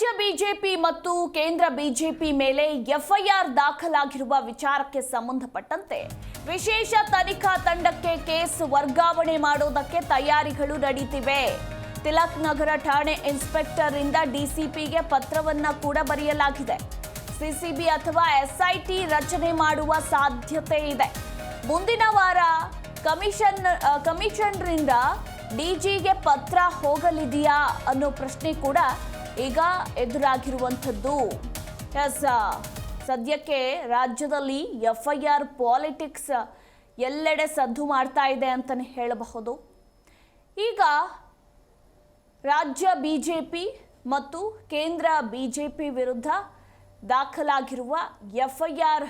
ರಾಜ್ಯ ಬಿಜೆಪಿ ಮತ್ತು ಕೇಂದ್ರ ಬಿಜೆಪಿ ಮೇಲೆ ಎಫ್ಐಆರ್ ದಾಖಲಾಗಿರುವ ವಿಚಾರಕ್ಕೆ ಸಂಬಂಧಪಟ್ಟಂತೆ ವಿಶೇಷ ತನಿಖಾ ತಂಡಕ್ಕೆ ಕೇಸ್ ವರ್ಗಾವಣೆ ಮಾಡೋದಕ್ಕೆ ತಯಾರಿಗಳು ನಡೀತಿವೆ. ತಿಲಕ್ ನಗರ ಠಾಣೆ ಇನ್ಸ್ಪೆಕ್ಟರ್ ಇಂದ ಡಿಸಿಪಿಗೆ ಪತ್ರವನ್ನ ಕೂಡ ಬರೆಯಲಾಗಿದೆ. ಸಿಸಿಬಿ ಅಥವಾ ಎಸ್ಐಟಿ ರಚನೆ ಮಾಡುವ ಸಾಧ್ಯತೆ ಇದೆ. ಮುಂದಿನ ವಾರ ಕಮಿಷನ್, ಕಮಿಷನ್ರಿಂದ ಡಿಜಿಗೆ ಪತ್ರ ಹೋಗಲಿದೆಯಾ ಅನ್ನೋ ಪ್ರಶ್ನೆ ಕೂಡ ಈಗ ಎದುರಾಗಿರುವಂಥದ್ದು. ಎಸ್ ಸದ್ಯಕ್ಕೆ ರಾಜ್ಯದಲ್ಲಿ ಎಫ್ ಐ ಆರ್ ಪಾಲಿಟಿಕ್ಸ್ ಎಲ್ಲೆಡೆ ಸದ್ದು ಮಾಡ್ತಾ ಇದೆ ಅಂತಲೇ ಹೇಳಬಹುದು. ಈಗ ರಾಜ್ಯ ಬಿ ಜೆ ಪಿ ಮತ್ತು ಕೇಂದ್ರ ಬಿ ಜೆ ಪಿ ವಿರುದ್ಧ ದಾಖಲಾಗಿರುವ ಎಫ್ ಐ ಆರ್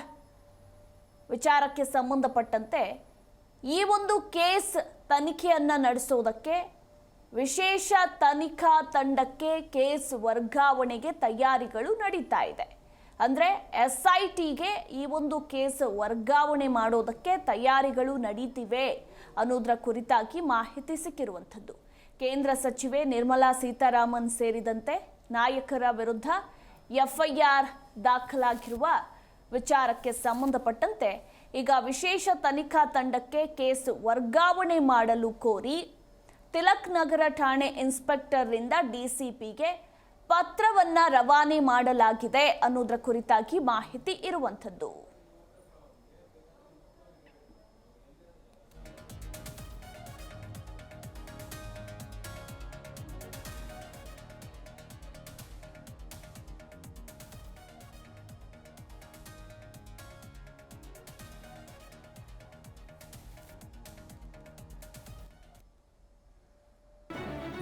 ವಿಚಾರಕ್ಕೆ ಸಂಬಂಧಪಟ್ಟಂತೆ ಈ ಒಂದು ಕೇಸ್ ತನಿಖೆಯನ್ನು ನಡೆಸೋದಕ್ಕೆ ವಿಶೇಷ ತನಿಖಾ ತಂಡಕ್ಕೆ ಕೇಸ್ ವರ್ಗಾವಣೆಗೆ ತಯಾರಿಗಳು ನಡೀತಾ ಇದೆ. ಅಂದರೆ ಎಸ್ ಐ ಟಿಗೆ ಈ ಒಂದು ಕೇಸ್ ವರ್ಗಾವಣೆ ಮಾಡೋದಕ್ಕೆ ತಯಾರಿಗಳು ನಡೀತಿವೆ ಅನ್ನೋದರ ಕುರಿತಾಗಿ ಮಾಹಿತಿ ಸಿಕ್ಕಿರುವಂಥದ್ದು. ಕೇಂದ್ರ ಸಚಿವೆ ನಿರ್ಮಲಾ ಸೀತಾರಾಮನ್ ಸೇರಿದಂತೆ ನಾಯಕರ ವಿರುದ್ಧ ಎಫ್ಐಆರ್ ದಾಖಲಾಗಿರುವ ವಿಚಾರಕ್ಕೆ ಸಂಬಂಧಪಟ್ಟಂತೆ ಈಗ ವಿಶೇಷ ತನಿಖಾ ತಂಡಕ್ಕೆ ಕೇಸ್ ವರ್ಗಾವಣೆ ಮಾಡಲು ಕೋರಿ ತಿಲಕ್ ನಗರ ಠಾಣೆ ಇನ್ಸ್ಪೆಕ್ಟರ್ರಿಂದ ಡಿಸಿಪಿಗೆ ಪತ್ರವನ್ನ ರವಾನೆ ಮಾಡಲಾಗಿದೆ ಅನ್ನೋದರ ಕುರಿತಾಗಿ ಮಾಹಿತಿ ಇರುವಂಥದ್ದು.